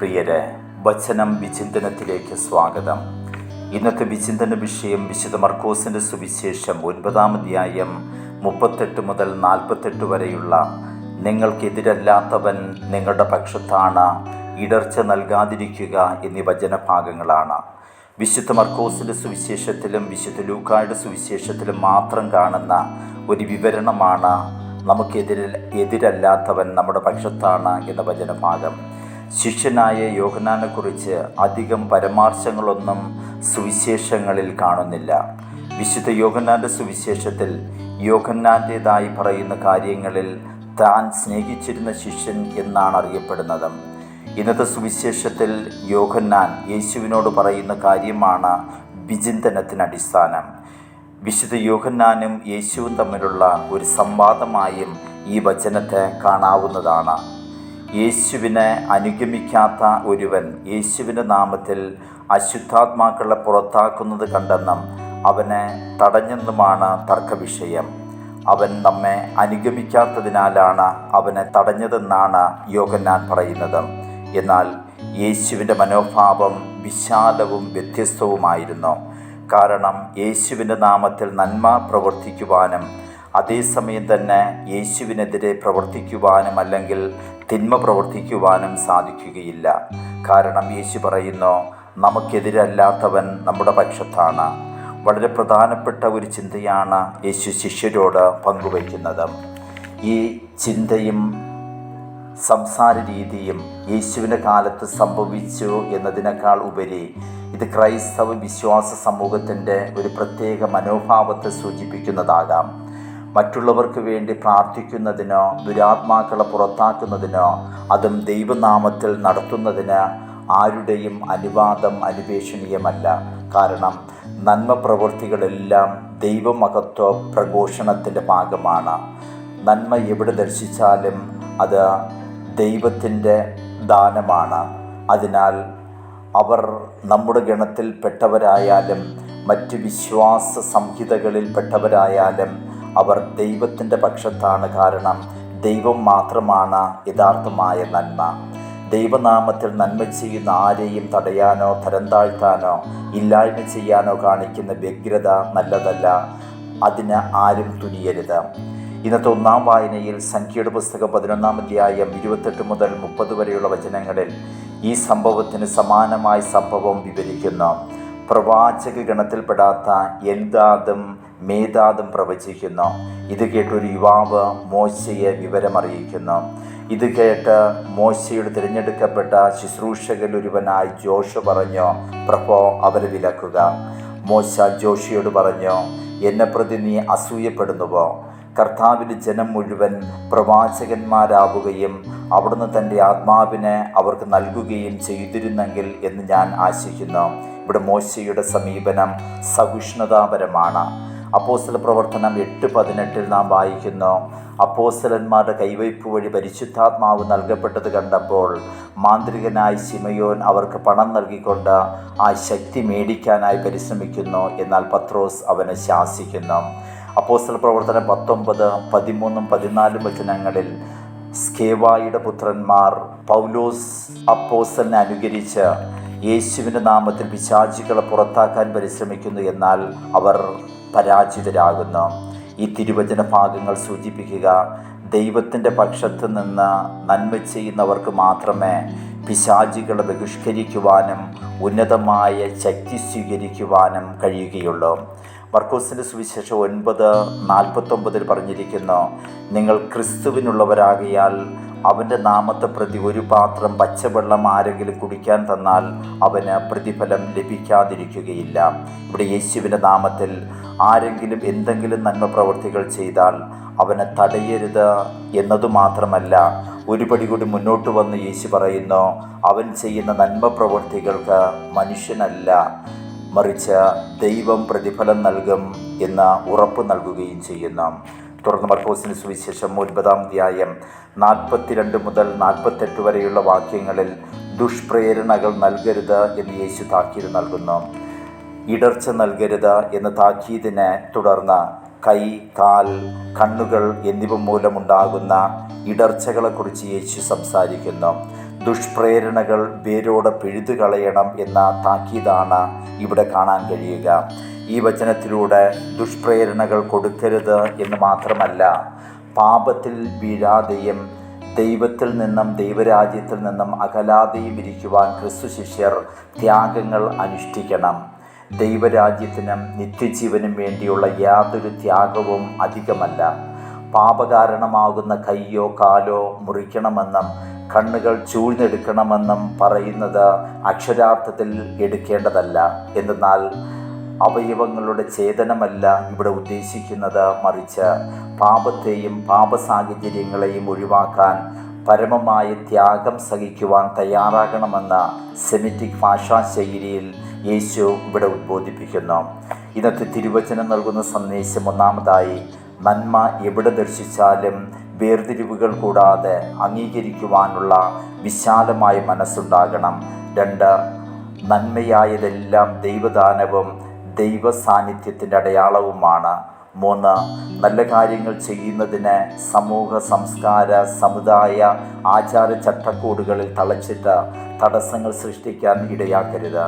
പ്രിയരെ വചനം വിചിന്തനത്തിലേക്ക് സ്വാഗതം. ഇന്നത്തെ വിചിന്തന വിഷയം വിശുദ്ധ മർക്കോസിന്റെ സുവിശേഷം ഒൻപതാം അധ്യായം മുപ്പത്തെട്ട് മുതൽ നാൽപ്പത്തെട്ട് വരെയുള്ള നിങ്ങൾക്കെതിരല്ലാത്തവൻ നിങ്ങളുടെ പക്ഷത്താണ് ഇടർച്ച നൽകാതിരിക്കുക എന്നീ വചനഭാഗങ്ങളാണ്. വിശുദ്ധ മർക്കോസിന്റെ സുവിശേഷത്തിലും വിശുദ്ധ ലൂക്കായുടെ സുവിശേഷത്തിലും മാത്രം കാണുന്ന ഒരു വിവരണമാണ് നമുക്കെതിരെ എതിരല്ലാത്തവൻ നമ്മുടെ പക്ഷത്താണ് എന്ന വചനഭാഗം. ശിഷ്യനായ യോഹനാനെക്കുറിച്ച് അധികം പരാമർശങ്ങളൊന്നും സുവിശേഷങ്ങളിൽ കാണുന്നില്ല. വിശുദ്ധ യോഹന്നാന്റെ സുവിശേഷത്തിൽ യോഹന്നാന്റേതായി പറയുന്ന കാര്യങ്ങളിൽ താൻ സ്നേഹിച്ചിരുന്ന ശിഷ്യൻ എന്നാണ് അറിയപ്പെടുന്നത്. ഇന്നത്തെ സുവിശേഷത്തിൽ യോഹന്നാൻ യേശുവിനോട് പറയുന്ന കാര്യമാണ് വിചിന്തനത്തിന് അടിസ്ഥാനം വിശുദ്ധ യോഹന്നാനും യേശുവും തമ്മിലുള്ള ഒരു സംവാദമായും ഈ വചനത്തെ കാണാവുന്നതാണ്. യേശുവിനെ അനുഗമിക്കാത്ത ഒരുവൻ യേശുവിന്റെ നാമത്തിൽ അശുദ്ധാത്മാക്കളെ പുറത്താക്കുന്നത് കണ്ടെന്നും അവനെ തടഞ്ഞെന്നുമാണ് തർക്കവിഷയം. അവൻ നമ്മെ അനുഗമിക്കാത്തതിനാലാണ് അവനെ തടഞ്ഞതെന്നാണ് യോഗന്നാൻ പറയുന്നത്. എന്നാൽ യേശുവിന്റെ മനോഭാവം വിശാലവും വ്യത്യസ്തവുമായിരുന്നു. കാരണം യേശുവിന്റെ നാമത്തിൽ നന്മ പ്രവർത്തിക്കുവാനും അതേസമയം തന്നെ യേശുവിനെതിരെ പ്രവർത്തിക്കുവാനും അല്ലെങ്കിൽ തിന്മ പ്രവർത്തിക്കുവാനും സാധിക്കുകയില്ല. കാരണം യേശു പറയുന്നു നമുക്കെതിരല്ലാത്തവൻ നമ്മുടെ പക്ഷത്താണ്. വളരെ പ്രധാനപ്പെട്ട ഒരു ചിന്തയാണ് യേശു ശിഷ്യരോട് പങ്കുവയ്ക്കുന്നത്. ഈ ചിന്തയും സംസാര രീതിയും യേശുവിന്റെ കാലത്ത് സംഭവിച്ചു എന്നതിനേക്കാൾ ഉപരി ഇത് ക്രൈസ്തവ വിശ്വാസ സമൂഹത്തിന്റെ ഒരു പ്രത്യേക മനോഭാവത്തെ സൂചിപ്പിക്കുന്നതാകാം. മറ്റുള്ളവർക്ക് വേണ്ടി പ്രാർത്ഥിക്കുന്നതിനോ ദുരാത്മാക്കളെ പുറത്താക്കുന്നതിനോ അതും ദൈവനാമത്തിൽ നടത്തുന്നതിന് ആരുടെയും അനുവാദം അനുപേക്ഷണീയമല്ല. കാരണം നന്മ പ്രവൃത്തികളെല്ലാം ദൈവമഹത്വ പ്രഘോഷണത്തിന്റെ ഭാഗമാണ്. നന്മ എവിടെ ദർശിച്ചാലും അത് ദൈവത്തിന്റെ ദാനമാണ്. അതിനാൽ അവർ നമ്മുടെ ഗണത്തിൽപ്പെട്ടവരായാലും മറ്റ് വിശ്വാസ സംഹിതകളിൽ പെട്ടവരായാലും അവർ ദൈവത്തിന്റെ പക്ഷത്താണ് കാരണം ദൈവം മാത്രമാണ് യഥാർത്ഥമായ നന്മ. ദൈവനാമത്തിൽ നന്മ ചെയ്യുന്ന ആരെയും തടയാനോ തരം താഴ്ത്താനോ ഇല്ലായ്മ ചെയ്യാനോ കാണിക്കുന്ന വ്യഗ്രത നല്ലതല്ല. അതിന് ആരും തുനിയരുത്. ഇന്നത്തെ ഒന്നാം വായനയിൽ സംഖ്യയുടെ പുസ്തകം പതിനൊന്നാം അധ്യായം ഇരുപത്തെട്ട് മുതൽ മുപ്പത് വരെയുള്ള വചനങ്ങളിൽ ഈ സംഭവത്തിന് സമാനമായ സംഭവം വിവരിക്കുന്നു. പ്രവാചക ഗണത്തിൽപ്പെടാത്ത എൽദാദും മേധാദും പ്രവചിക്കുന്നു. ഇത് കേട്ട് ഒരു യുവാവ് മോശയെ വിവരമറിയിക്കുന്നു. ഇത് കേട്ട് മോശയുടെ തിരഞ്ഞെടുക്കപ്പെട്ട ശുശ്രൂഷകൽ ഒരുവനായി ജോഷ പറഞ്ഞു പ്രഭോ അവരെ വിലക്കുക. മോശ ജോഷിയോട് പറഞ്ഞു എന്നെ പ്രതി നീ അസൂയപ്പെടുന്നുവോ? കർത്താവിന്റെ ജനം മുഴുവൻ പ്രവാചകന്മാരാവുകയും അവിടുന്ന് തന്റെ ആത്മാവിനെ അവർക്ക് നൽകുകയും ചെയ്തിരുന്നെങ്കിൽ എന്ന് ഞാൻ ആശിക്കുന്നു. ഇവിടെ മോശയുടെ സമീപനം സഹിഷ്ണുതാപരമാണ്. അപ്പോസ്തല പ്രവർത്തനം എട്ട് പതിനെട്ടിൽ നാം വായിക്കുന്നു. അപ്പോസ്തലന്മാരുടെ കൈവയ്പ് വഴി പരിശുദ്ധാത്മാവ് നൽകപ്പെട്ടത് കണ്ടപ്പോൾ മാന്ത്രികനായ സിമയോൻ അവർക്ക് പണം നൽകിക്കൊണ്ട് ആ ശക്തി മേടിക്കാനായി പരിശ്രമിക്കുന്നു. എന്നാൽ പത്രോസ് അവനെ ശാസിക്കുന്നു. അപ്പോസ്തല പ്രവർത്തനം പത്തൊമ്പത് പതിമൂന്നും പതിനാലും വചനങ്ങളിൽ സ്കേവായുടെ പുത്രന്മാർ പൗലോസ് അപ്പോസലിനെ അനുകരിച്ച് യേശുവിന്റെ നാമത്തിൽ പിശാചികളെ പുറത്താക്കാൻ പരിശ്രമിക്കുന്നു എന്നാൽ അവർ പരാജിതരാകുന്നു. ഈ തിരുവചന ഭാഗങ്ങൾ സൂചിപ്പിക്കുക ദൈവത്തിന്റെ പക്ഷത്ത് നിന്ന് നന്മ ചെയ്യുന്നവർക്ക് മാത്രമേ പിശാചികളെ ബഹിഷ്കരിക്കുവാനും ഉന്നതമായ ശക്തി സ്വീകരിക്കുവാനും കഴിയുകയുള്ളൂ. മർക്കോസിന്റെ സുവിശേഷം ഒൻപത് നാൽപ്പത്തൊമ്പതിൽ പറഞ്ഞിരിക്കുന്നു നിങ്ങൾ ക്രിസ്തുവിനുള്ളവരാകിയാൽ അവന്റെ നാമത്തെ പ്രതി ഒരു പാത്രം പച്ചവെള്ളം ആരെങ്കിലും കുടിക്കാൻ തന്നാൽ അവന് പ്രതിഫലം ലഭിക്കാതിരിക്കുകയില്ല. ഇവിടെ യേശുവിന്റെ നാമത്തിൽ ആരെങ്കിലും എന്തെങ്കിലും നന്മ പ്രവർത്തികൾ ചെയ്താൽ അവനെ തടയരുത് എന്നതു മാത്രമല്ല ഒരുപടി കൂടി മുന്നോട്ട് വന്ന് യേശു പറയുന്നു അവൻ ചെയ്യുന്ന നന്മ പ്രവർത്തികൾക്ക് മനുഷ്യനല്ല മറിച്ച് ദൈവം പ്രതിഫലം നൽകും എന്ന് ഉറപ്പ് നൽകുകയും ചെയ്യുന്നു. തുടർന്ന് മർക്കോസിന് സുവിശേഷം ഒൻപതാം അധ്യായം. നാൽപ്പത്തിരണ്ട് മുതൽ നാൽപ്പത്തെട്ട് വരെയുള്ള വാക്യങ്ങളിൽ ദുഷ്പ്രേരണകൾ നൽകരുത് എന്ന് യേശു താക്കീത് നൽകുന്നു. ഇടർച്ച നൽകരുത് എന്ന താക്കീതിനെ തുടർന്ന് കൈ കാൽ കണ്ണുകൾ എന്നിവ മൂലമുണ്ടാകുന്ന ഇടർച്ചകളെക്കുറിച്ച് യേശു സംസാരിക്കുന്നു. ദുഷ്പ്രേരണകൾ വേരോടെ പിഴുതു കളയണം എന്ന താക്കീതാണ് ഇവിടെ കാണാൻ കഴിയുക. ഈ വചനത്തിലൂടെ ദുഷ്പ്രേരണകൾ കൊടുക്കരുത് എന്ന് മാത്രമല്ല പാപത്തിൽ വീഴാതെയും ദൈവത്തിൽ നിന്നും ദൈവരാജ്യത്തിൽ നിന്നും അകലാതെയും ഇരിക്കുവാൻ ക്രിസ്തു ശിഷ്യർ ത്യാഗങ്ങൾ അനുഷ്ഠിക്കണം. ദൈവരാജ്യത്തിനും നിത്യജീവനും വേണ്ടിയുള്ള യാതൊരു ത്യാഗവും അധികമല്ല. പാപകാരണമാകുന്ന കയ്യോ കാലോ മുറിക്കണമെന്നും കണ്ണുകൾ ചൂഴ്ന്നെടുക്കണമെന്നും പറയുന്നത് അക്ഷരാർത്ഥത്തിൽ എടുക്കേണ്ടതല്ല. എന്നാൽ അവയവങ്ങളുടെ ഛേദനമല്ല ഇവിടെ ഉദ്ദേശിക്കുന്നത്. മറിച്ച് പാപത്തെയും പാപ സാഹചര്യങ്ങളെയും ഒഴിവാക്കാൻ പരമമായ ത്യാഗം സഹിക്കുവാൻ തയ്യാറാകണമെന്ന സെമിറ്റിക് ഭാഷാ ശൈലിയിൽ യേശു ഇവിടെ ഉദ്ബോധിപ്പിക്കുന്നു. ഇന്നത്തെ തിരുവചനം നൽകുന്ന സന്ദേശം ഒന്നാമതായി നന്മ എവിടെ ദർശിച്ചാലും വേർതിരിവുകൾ കൂടാതെ അംഗീകരിക്കുവാനുള്ള വിശാലമായ മനസ്സുണ്ടാകണം. രണ്ട് നന്മയായതെല്ലാം ദൈവദാനവും ദൈവ സാന്നിധ്യത്തിന്റെ അടയാളവുമാണ്. മൂന്ന് നല്ല കാര്യങ്ങൾ ചെയ്യുന്നതിന് സമൂഹ സംസ്കാര സമുദായ ആചാര ചട്ടക്കൂടുകളിൽ തളച്ചിട്ട് തടസ്സങ്ങൾ സൃഷ്ടിക്കാൻ ഇടയാക്കരുത്.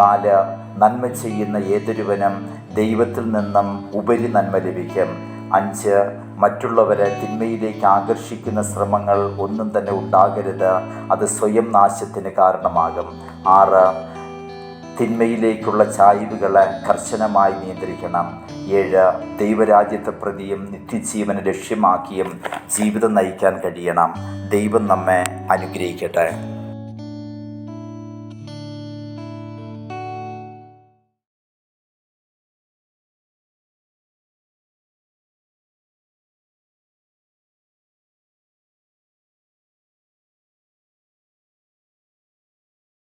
നാല് നന്മ ചെയ്യുന്ന ഏതൊരുവനും ദൈവത്തിൽ നിന്നും ഉപരി നന്മ ലഭിക്കും. അഞ്ച്. മറ്റുള്ളവരെ തിന്മയിലേക്ക് ആകർഷിക്കുന്ന ശ്രമങ്ങൾ ഒന്നും തന്നെ ഉണ്ടാകരുത്. അത് സ്വയം നാശത്തിന് കാരണമാകും. ആറ്. തിന്മയിലേക്കുള്ള ചായ്വുകളെ കർശനമായി നിയന്ത്രിക്കണം. ഏഴ്. ദൈവരാജ്യത്തെ പ്രതിയും നിത്യജീവന ലക്ഷ്യമാക്കിയും ജീവിതം നയിക്കാൻ കഴിയണം. ദൈവം നമ്മെ അനുഗ്രഹിക്കട്ടെ.